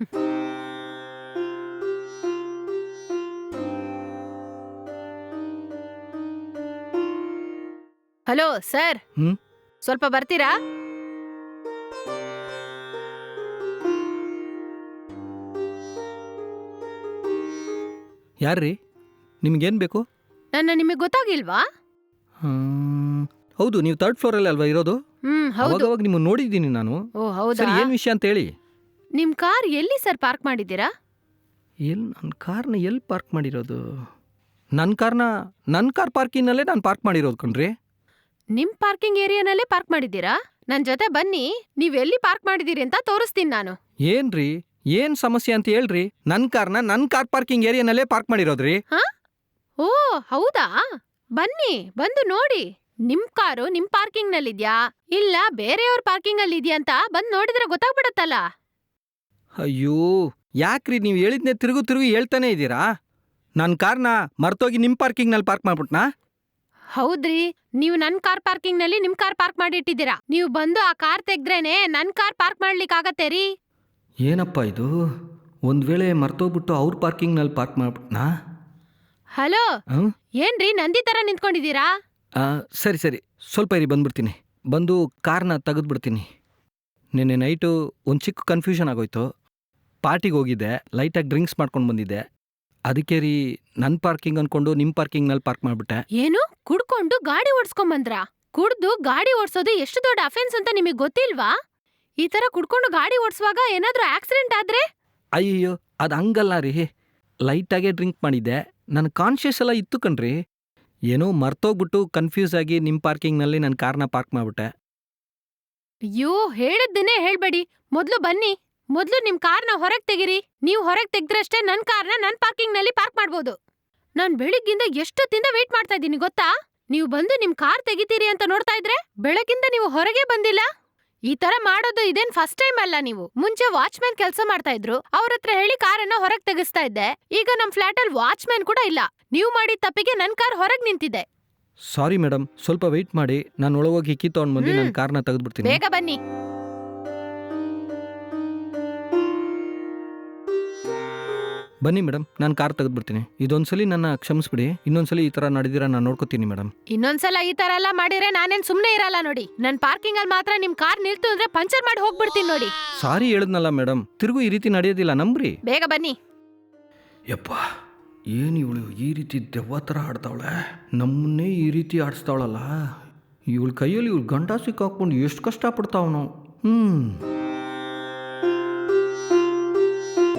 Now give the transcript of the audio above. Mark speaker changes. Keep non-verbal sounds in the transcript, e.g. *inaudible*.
Speaker 1: *laughs* Hello sir.
Speaker 2: ಹ್ಮ್?
Speaker 1: ಸ್ವಲ್ಪ ಬರ್ತೀರಾ?
Speaker 2: ಯಾರ್ರೀ? ನಿಮ್ಗೇನು ಬೇಕು?
Speaker 1: ನನ್ನ ನಿಮಗೆ ಗೊತ್ತಾಗಿಲ್ವಾ?
Speaker 2: ಹ್ಮ್, ಹೌದು ನೀವು ತರ್ಡ್ ಫ್ಲೋರಲ್ಲಿ ಅಲ್ವಾ ಇರೋದು?
Speaker 1: ಹ್ಮ್ ಹೌದು.
Speaker 2: ಅವಾಗ ನಿಮ್ಮನ್ನು ನೋಡಿದ್ದೀನಿ ನಾನು.
Speaker 1: ಓ ಹೌದಾ?
Speaker 2: ಸರಿ ಏನು ವಿಷಯ ಅಂತ ಹೇಳಿ.
Speaker 1: ನಿಮ್ ಕಾರ್ ಎಲ್ಲಿ ಸರ್ ಪಾರ್ಕ್ ಮಾಡಿದ್ದೀರಾ?
Speaker 2: ಎಲ್ಲಿ ನನ್ನ ಕಾರ್ನ ಎಲ್ಲಿ ಪಾರ್ಕ್ ಮಾಡಿರೋದು? ನನ್ನ ಕಾರ್ನ ನನ್ನ ಕಾರ್ ಪಾರ್ಕಿಂಗ್ನಲ್ಲೇ ನಾನು ಪಾರ್ಕ್ ಮಾಡಿರೋದು ಕಣ್ರಿ.
Speaker 1: ನಿಮ್ಮ ಪಾರ್ಕಿಂಗ್ ಏರಿಯಾನಲ್ಲೇ ಪಾರ್ಕ್ ಮಾಡಿದ್ದೀರಾ? ನನ್ನ ಜೊತೆ ಬನ್ನಿ ನೀವು ಎಲ್ಲಿ ಪಾರ್ಕ್ ಮಾಡಿದ್ದೀರಿ ಅಂತ ತೋರಿಸ್ತೀನಿ ನಾನು.
Speaker 2: ಏನ್ರಿ? ಏನ್ ಸಮಸ್ಯೆ ಅಂತ ಹೇಳ್ರಿ? ನನ್ನ ಕಾರ್ನ ನನ್ನ ಕಾರ್ ಪಾರ್ಕಿಂಗ್ ಏರಿಯಾನಲ್ಲೇ ಪಾರ್ಕ್ ಮಾಡಿರೋದ್ರಿ?
Speaker 1: ಓ ಹೌದಾ? ಬನ್ನಿ ಬಂದು ನೋಡಿ. ನಿಮ್ ಕಾರು ನಿಮ್ ಪಾರ್ಕಿಂಗ್ ನಲ್ಲಿದ್ಯಾ ಇಲ್ಲ ಬೇರೆಯವ್ರ ಪಾರ್ಕಿಂಗ್ ಅಲ್ಲಿ ಇದ್ಯಾ ಅಂತ ಬಂದ್ ನೋಡಿದ್ರೆ ಗೊತ್ತಾಗ್ಬಿಡತ್ತಲ್ಲ.
Speaker 2: ಅಯ್ಯೋ ಯಾಕ್ರಿ ನೀವು ಹೇಳಿದ್ನೇ ತಿರುಗು ತಿರುಗಿ ಹೇಳ್ತಾನೆ ಇದ್ದೀರಾ? ನನ್ನ ಕಾರ್ನ ಮರ್ತೋಗಿ ನಿಮ್ಮ ಪಾರ್ಕಿಂಗ್ನಲ್ಲಿ ಪಾರ್ಕ್ ಮಾಡ್ಬಿಟ್ನಾ?
Speaker 1: ಹೌದ್ರಿ ನೀವು ನನ್ ಕಾರ್ ಪಾರ್ಕಿಂಗ್ನಲ್ಲಿ ನಿಮ್ ಕಾರ್ ಪಾರ್ಕ್ ಮಾಡಿ ಇಟ್ಟಿದ್ದೀರಾ? ನೀವು ಬಂದು ಆ ಕಾರ್ ತೆಗ್ದ್ರೇನೆ ನನ್ ಕಾರ್ ಪಾರ್ಕ್ ಮಾಡ್ಲಿಕ್ಕೆ ಆಗತ್ತೆ ರೀ.
Speaker 2: ಏನಪ್ಪ ಇದು? ಒಂದು ವೇಳೆ ಮರ್ತೋಗ್ಬಿಟ್ಟು ಅವ್ರ ಪಾರ್ಕಿಂಗ್ನಲ್ಲಿ ಪಾರ್ಕ್ ಮಾಡ್ಬಿಟ್ನಾ?
Speaker 1: ಹಲೋ? ಏನ್ರಿ ನಂದಿ ತರ ನಿಂತ್ಕೊಂಡಿದ್ದೀರಾ?
Speaker 2: ಸರಿ ಸರಿ. ಸ್ವಲ್ಪ ಇರಿ ಬಂದ್ಬಿಡ್ತೀನಿ. ಬಂದು ಕಾರ್ನ ತೆಗೆದ್ಬಿಡ್ತೀನಿ. ನಿನ್ನೆ ನೈಟು ಒಂದು ಚಿಕ್ಕ ಕನ್ಫ್ಯೂಷನ್ ಆಗೋಯ್ತು. ಪಾರ್ಟಿಗೆ ಹೋಗಿದ್ದೆ ಲೈಟಾಗಿ ಡ್ರಿಂಕ್ಸ್ ಮಾಡ್ಕೊಂಡು ಬಂದಿದ್ದೆ. ಅದಕ್ಕೆ ರೀ ನನ್ನ ಪಾರ್ಕಿಂಗ್ ಅನ್ಕೊಂಡು ನಿಮ್ಮ ಪಾರ್ಕಿಂಗ್ನಲ್ಲಿ ಪಾರ್ಕ್ ಮಾಡಿಬಿಟ್ಟೆ.
Speaker 1: ಏನು? ಕುಡ್ಕೊಂಡು ಗಾಡಿ ಓಡ್ಸ್ಕೊಂಬಂದ್ರಾ ಕುಡ್ದು ಗಾಡಿ ಓಡಿಸೋದು ಎಷ್ಟು ದೊಡ್ಡ ಅಫೆನ್ಸ್ ಅಂತ ನಿಮಗೆ ಗೊತ್ತಿಲ್ವಾ? ಈ ತರ ಕುಡ್ಕೊಂಡು ಗಾಡಿ ಓಡಿಸುವಾಗ ಏನಾದ್ರೂ ಆಕ್ಸಿಡೆಂಟ್ ಆದ್ರೆ?
Speaker 2: ಅಯ್ಯೋ ಅದು ಹಂಗಲ್ಲ ರೀ. ಲೈಟಾಗೇ ಡ್ರಿಂಕ್ ಮಾಡಿದ್ದೆ. ನನ್ನ ಕಾನ್ಷಿಯಸ್ ಎಲ್ಲ ಇತ್ತು ಕಣ್ರಿ. ಏನೋ ಮರ್ತೋಗ್ಬಿಟ್ಟು ಕನ್ಫ್ಯೂಸ್ ಆಗಿ ನಿಮ್ಮ ಪಾರ್ಕಿಂಗ್ನಲ್ಲಿ ನನ್ನ ಕಾರ್ನ ಪಾರ್ಕ್ ಮಾಡಿಬಿಟ್ಟೆ.
Speaker 1: ಅಯ್ಯೋ ಹೇಳಿದ್ದನ್ನೇ ಹೇಳ್ಬೇಡಿ. ಮೊದ್ಲು ಬನ್ನಿ. ಮೊದ್ಲು ನಿಮ್ ಕಾರ್ನ ಹೊರಗ್ ತೆಗಿರಿ. ನೀವು ಹೊರಗ್ ತೆಗ್ದ್ರಷ್ಟೇ ನನ್ ಕಾರ್ನ ನನ್ ಪಾರ್ಕಿಂಗ್ನಲ್ಲಿ ಪಾರ್ಕ್ ಮಾಡ್ಬೋದು. ನಾನ್ ಬೆಳಿಗ್ಗಿಂದ ಎಷ್ಟೊತ್ತಿಂದ ವೇಟ್ ಮಾಡ್ತಾ ಇದ್ದೀನಿ ಗೊತ್ತಾ? ನೀವು ಬಂದು ನಿಮ್ ಕಾರ್ ತೆಗಿತೀರಿ ಅಂತ ನೋಡ್ತಾ ಇದ್ರೆ ಬೆಳಗಿಂದ ನೀವು ಹೊರಗೆ ಬಂದಿಲ್ಲ? ಈ ತರ ಮಾಡೋದು ಇದೇನ್ ಫಸ್ಟ್ ಟೈಮ್ ಅಲ್ಲ ನೀವು. ಮುಂಚೆ ವಾಚ್ಮ್ಯಾನ್ ಕೆಲಸ ಮಾಡ್ತಾ ಇದ್ರು. ಅವ್ರ ಹತ್ರ ಹೇಳಿ ಕಾರನ್ನ ಹೊರಗ್ ತೆಗಿಸ್ತಾ ಇದ್ದೆ. ಈಗ ನಮ್ ಫ್ಲಾಟ್ ಅಲ್ಲಿ ವಾಚ್ಮ್ಯಾನ್ ಕೂಡ ಇಲ್ಲ. ನೀವು ಮಾಡಿದ ತಪ್ಪಿಗೆ ನನ್ ಕಾರ್ ಹೊರಗ್ ನಿಂತಿದೆ.
Speaker 2: ಸಾರಿ ಮೇಡಮ್ ಸ್ವಲ್ಪ ವೆಯ್ಟ್ ಮಾಡಿ. ನಾನು ಒಳಗೋಗಿ ಕೀ ತೊಗೊಂಡು ಬಂದು ನನ್ನ. ಕಾರ್ನ ತೆಗೆದ್ಬಿಡ್ತೀನಿ.
Speaker 1: ಬೇಗ ಬನ್ನಿ.
Speaker 2: ಬನ್ನಿ ಮೇಡಮ್ ನಾನು ಕಾರ್ ತೆಗೆದ್ಬಿಡ್ತೀನಿ. ಇದೊಂದ್ಸಲಿ ನನ್ನ ಕ್ಷಮಿಸ್ಬಿಡಿ ಇನ್ನೊಂದ್ಸಲಿ ಈ ಥರ ನಡೆದಿರ ನಾನು ನೋಡ್ಕೋತೀನಿ ಮೇಡಮ್
Speaker 1: ಇನ್ನೊಂದ್ಸಲ ಈ ತರ ಎಲ್ಲ ಮಾಡಿದ್ರೆ ನಾನೇನ್ ಸುಮ್ನೆ ಇರಲ್ಲ ನೋಡಿ. ನನ್ ಪಾರ್ಕಿಂಗ್ ಅಲ್ಲಿ ಮಾತ್ರ ನಿಮ್ ಕಾರ್ ನಿಲ್ತು ಅಂದ್ರೆ ಪಂಚರ್ ಮಾಡಿ ಹೋಗ್ಬಿಡ್ತೀನಿ ನೋಡಿ.
Speaker 2: ಸಾರಿ ಹೇಳಿದ್ನಲ್ಲ ಮೇಡಮ್ ತಿರುಗು ಈ ರೀತಿ ನಡೆಯೋದಿಲ್ಲ ನಂಬ್ರಿ.
Speaker 1: ಬೇಗ ಬನ್ನಿ.
Speaker 2: ಯಪ್ಪ ಏನು ಇವಳು ಈ ರೀತಿ ದೆವ್ವ ಥರ ಆಡ್ತಾವಳೆ? ನಮ್ಮನ್ನೇ ಈ ರೀತಿ ಆಡಿಸ್ತಾವಳಲ್ಲ? ಇವಳ ಕೈಯಲ್ಲಿ ಇವಳು ಗಂಡ ಸಿಕ್ಕಾಕೊಂಡು ಎಷ್ಟು ಕಷ್ಟಪಡ್ತಾವನು. ನಾವು ಹ್ಞೂ